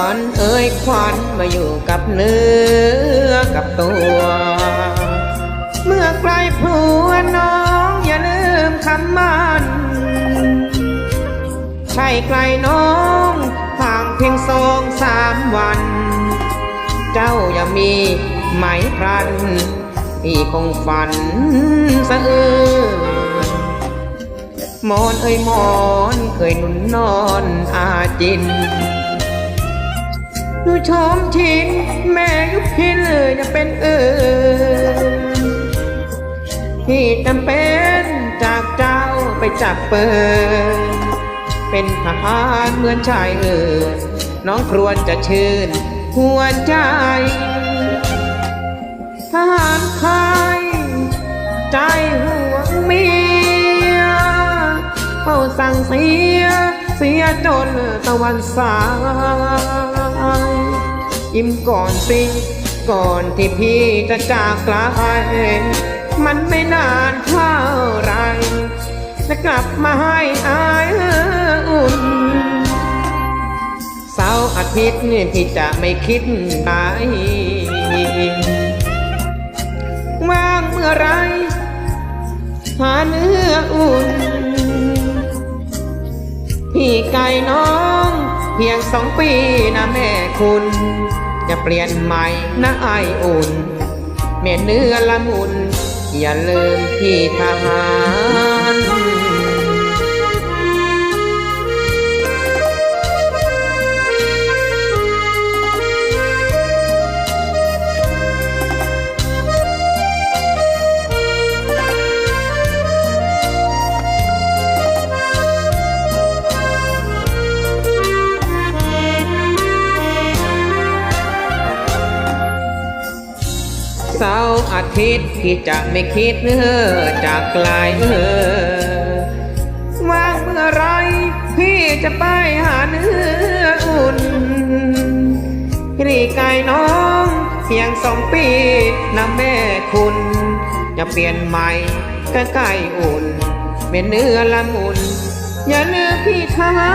วันเอ่ยควันมาอยู่กับเนื้อกับตัว เมื่อใกล้ผัวน้องอย่าลืมคำมันใช่ไกลน้องห่างเพียงสองสามวัน เจ้าอย่ามีไหมพรันพี่คงฝันสะอื้นหมอนเอ้ยหมอนเคยหนุนนอนอาจิน ดูชมชินแม่ยุพินเลยจะเป็นเอิญที่จำเป็นจากเจ้าไปจับเปิดเป็นทหารเหมือนชายเอิญน้องครวรจะชื่นหัวใจทหารไทยใจห่วงเมียเขาสั่งเสีย สียจนตะวันสาย ยิ้มก่อนสิ ก่อนที่พี่จะจากไกลมันไม่นานเท่าไร จะกลับมาให้อายอุ่นเสาร์อาทิตย์นี่พี่จะไม่คิดไปว่างเมื่อไรหาเนื้ออุ่น พี่ไก่น้อง เพียงสองปีนะแม่คุณ จะเปลี่ยนใหม่นะไออุ่น แม่เนื้อละมุน อย่าลืมพี่ทหาร เสาร์อาทิตย์พี่จะไม่คิดเออจากไกลเออว่างเมื่อไร พี่จะไปหาเนื้ออุ่นพี่ไก่น้องเพียงสองปีนะแม่คุณจะเปลี่ยนใหม่ก็ใกล้อุ่นเป็นเนื้อละมุน อย่าลืมพี่ทหา